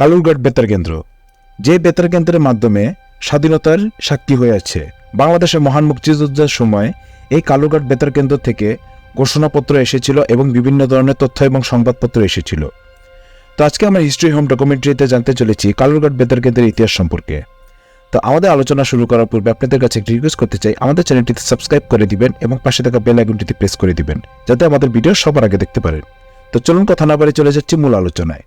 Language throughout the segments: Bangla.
কালুরঘাট বেতার কেন্দ্র, যে বেতার কেন্দ্রের মাধ্যমে স্বাধীনতার সাক্ষী হয়ে আছে। বাংলাদেশের মহান মুক্তিযুদ্ধের সময় এই কালুরঘাট বেতার কেন্দ্র থেকে ঘোষণাপত্র এসেছিল এবং বিভিন্ন ধরনের তথ্য এবং সংবাদপত্র এসেছিল। তো আজকে আমরা হিস্ট্রি হোম ডকুমেন্টারিতে জানতে চলেছি কালুরঘাট বেতার কেন্দ্রের ইতিহাস সম্পর্কে। তো আমাদের আলোচনা শুরু করার পূর্বে আপনাদের কাছে একটি রিকোয়েস্ট করতে চাই, আমাদের চ্যানেলটিতে সাবস্ক্রাইব করে দিবেন এবং পাশে থাকা বেল আইকনটিতে প্রেস করে দিবেন, যাতে আমাদের ভিডিও সবার আগে দেখতে পারেন। তো চলুন কথা না বাড়ি চলে যাচ্ছি মূল আলোচনায়।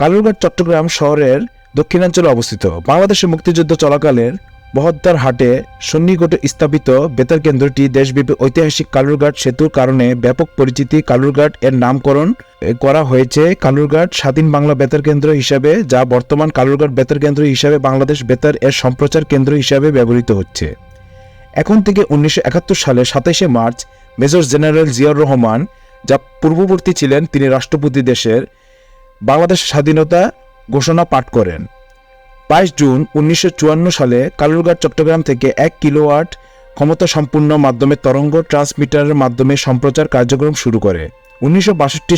কালুরঘাট, চট্টগ্রাম শহরের দক্ষিণাঞ্চলে অবস্থিত। বাংলাদেশের মুক্তিযুদ্ধ চলাকালের বহদ্দার হাটে সন্নিকটে স্থাপিত বেতার কেন্দ্রটি দেশব্যাপী ঐতিহাসিক কালুরঘাট সেতুর কারণে ব্যাপক পরিচিতি কালুরঘাট এর নামকরণ করা হয়েছে। কালুরঘাট স্বাধীন বাংলা বেতার কেন্দ্র হিসাবে, যা বর্তমান কালুরঘাট বেতার কেন্দ্র হিসাবে বাংলাদেশ বেতার এর সম্প্রচার কেন্দ্র হিসাবে ব্যবহৃত হচ্ছে। এখন থেকে উনিশশো একাত্তর সালে সাতাইশে March, major general Ziaur Rahman, যা পূর্ববর্তী ছিলেন, তিনি রাষ্ট্রপতি দেশের বাংলাদেশ স্বাধীনতা ঘোষণা পাঠ করেন। বাইশ জুন উনিশশো চুয়ান্ন সালে কালুরঘাট, চট্টগ্রাম থেকে এক কিলোওয়াট ক্ষমতা সম্পূর্ণ মাধ্যমে তরঙ্গ ট্রান্সমিটারের মাধ্যমে সম্প্রচার কার্যক্রম শুরু করে। উনিশশো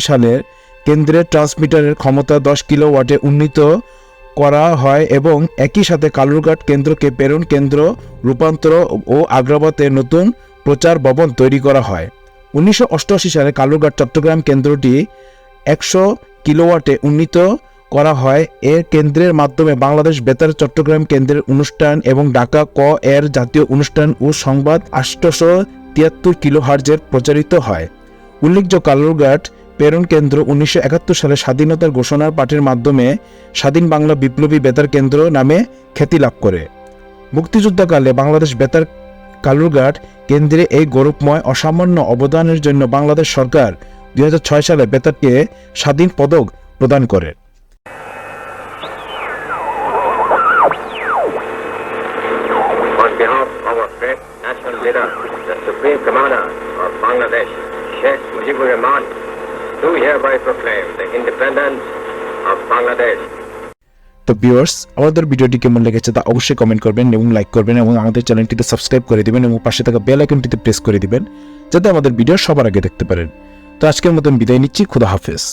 সালের কেন্দ্রের ট্রান্সমিটারের ক্ষমতা দশ কিলোওয়াটে উন্নীত করা হয় এবং একই সাথে কালুরঘাট কেন্দ্রকে প্রেরণ কেন্দ্র রূপান্তর ও আগ্রাবাদে নতুন প্রচার ভবন তৈরি করা হয়। উনিশশো অষ্টআশি সালে কালুরঘাট, চট্টগ্রাম কেন্দ্রটি একশো কিলোওয়াটে উন্নীত করা হয়। এর কেন্দ্রের মাধ্যমে বাংলাদেশ বেতার চট্টগ্রাম কেন্দ্রের অনুষ্ঠান এবং ঢাকা ক এর জাতীয় অনুষ্ঠান ও সংবাদ আষ্টশো তিয়াত্তর কিলো হার্জের প্রচারিত হয়। উল্লেখযোগ্য, কালুরঘাট প্রেরণ কেন্দ্র উনিশশো একাত্তর সালে স্বাধীনতার ঘোষণার পাঠের মাধ্যমে স্বাধীন বাংলা বিপ্লবী বেতার কেন্দ্র নামে খ্যাতি লাভ করে। মুক্তিযুদ্ধকালে বাংলাদেশ বেতার কালুরঘাট কেন্দ্রে এই গৌরবময়, অসামান্য অবদানের জন্য বাংলাদেশ সরকার দুই সালে বেতারকে স্বাধীন পদক প্রদান করে. তো ভিউয়ার্স আমাদের ভিডিওটি কেমন লেগেছে তা অবশ্যই কমেন্ট করবেন এবং লাইক করবেন এবং আমাদের চ্যানেলটিতে সাবস্ক্রাইব করে দিবেন এবং পাশে থাকা বেল আইকনটিতে প্রেস করে দিবেন যাতে আমাদের ভিডিও সবার আগে দেখতে পারেন তো আজকের মতন বিদায় নিচ্ছি খুদা হাফেজ।